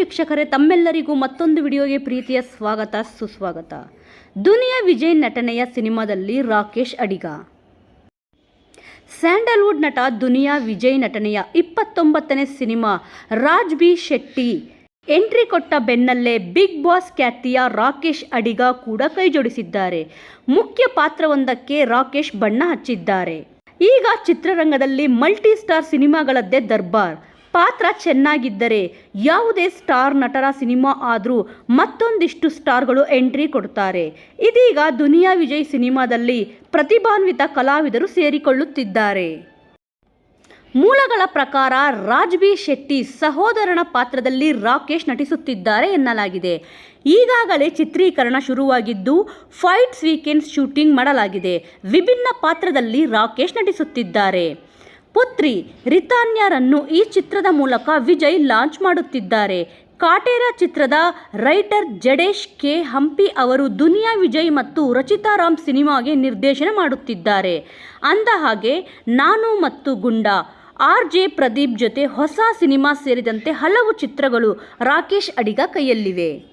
ವೀಕ್ಷಕರೇ, ತಮ್ಮೆಲ್ಲರಿಗೂ ಮತ್ತೊಂದು ವಿಡಿಯೋಗೆ ಪ್ರೀತಿಯ ಸ್ವಾಗತ, ಸುಸ್ವಾಗತ. ದುನಿಯಾ ವಿಜಯ್ ನಟನೆಯ ಸಿನಿಮಾದಲ್ಲಿ ರಾಕೇಶ್ ಅಡಿಗ. ಸ್ಯಾಂಡಲ್ವುಡ್ ನಟ ದುನಿಯಾ ವಿಜಯ್ ನಟನೆಯ ಇಪ್ಪತ್ತೊಂಬತ್ತನೇ cinema, Raj B Shetty. Entry ಕೊಟ್ಟ ಬೆನ್ನಲ್ಲೇ ಬಿಗ್ ಬಾಸ್ ಖ್ಯಾತಿಯ ರಾಕೇಶ್ ಅಡಿಗ ಕೂಡ ಕೈಜೋಡಿಸಿದ್ದಾರೆ. ಮುಖ್ಯ ಪಾತ್ರವೊಂದಕ್ಕೆ ರಾಕೇಶ್ ಬಣ್ಣ ಹಚ್ಚಿದ್ದಾರೆ. ಈಗ ಚಿತ್ರರಂಗದಲ್ಲಿ ಮಲ್ಟಿ ಸ್ಟಾರ್ ಸಿನಿಮಾಗಳದ್ದೇ ದರ್ಬಾರ್. ಪಾತ್ರ ಚೆನ್ನಾಗಿದ್ದರೆ ಯಾವುದೇ ಸ್ಟಾರ್ ನಟರ ಸಿನಿಮಾ ಆದರೂ ಮತ್ತೊಂದಿಷ್ಟು ಸ್ಟಾರ್ಗಳು ಎಂಟ್ರಿ ಕೊಡ್ತಾರೆ. ಇದೀಗ ದುನಿಯಾ ವಿಜಯ್ ಸಿನಿಮಾದಲ್ಲಿ ಪ್ರತಿಭಾನ್ವಿತ ಕಲಾವಿದರು ಸೇರಿಕೊಳ್ಳುತ್ತಿದ್ದಾರೆ. ಮೂಲಗಳ ಪ್ರಕಾರ ರಾಜ್ಬಿ ಶೆಟ್ಟಿ ಸಹೋದರನ ಪಾತ್ರದಲ್ಲಿ ರಾಕೇಶ್ ನಟಿಸುತ್ತಿದ್ದಾರೆ ಎನ್ನಲಾಗಿದೆ. ಈಗಾಗಲೇ ಚಿತ್ರೀಕರಣ ಶುರುವಾಗಿದ್ದು, ಫೈಟ್ಸ್ ವೀಕೆಂಡ್ಸ್ ಶೂಟಿಂಗ್ ಮಾಡಲಾಗಿದೆ. ವಿಭಿನ್ನ ಪಾತ್ರದಲ್ಲಿ ರಾಕೇಶ್ ನಟಿಸುತ್ತಿದ್ದಾರೆ. ಪುತ್ರಿ ರಿತಾನ್ಯರನ್ನು ಈ ಚಿತ್ರದ ಮೂಲಕ ವಿಜಯ್ ಲಾಂಚ್ ಮಾಡುತ್ತಿದ್ದಾರೆ. ಕಾಟೇರ ಚಿತ್ರದ ರೈಟರ್ ಜಡೇಶ್ ಕೆ. ಹಂಪಿ ಅವರು ದುನಿಯಾ ವಿಜಯ್ ಮತ್ತು ರಚಿತಾ ರಾಮ್ ಸಿನಿಮಾಗೆ ನಿರ್ದೇಶನ ಮಾಡುತ್ತಿದ್ದಾರೆ. ಅಂದ ಹಾಗೆ, ನಾನು ಮತ್ತು ಗುಂಡಾ ಆರ್ ಜೆ ಪ್ರದೀಪ್ ಜೊತೆ ಹೊಸ ಸಿನಿಮಾ ಸೇರಿದಂತೆ ಹಲವು ಚಿತ್ರಗಳು ರಾಕೇಶ್ ಅಡಿಗ ಕೈಯಲ್ಲಿವೆ.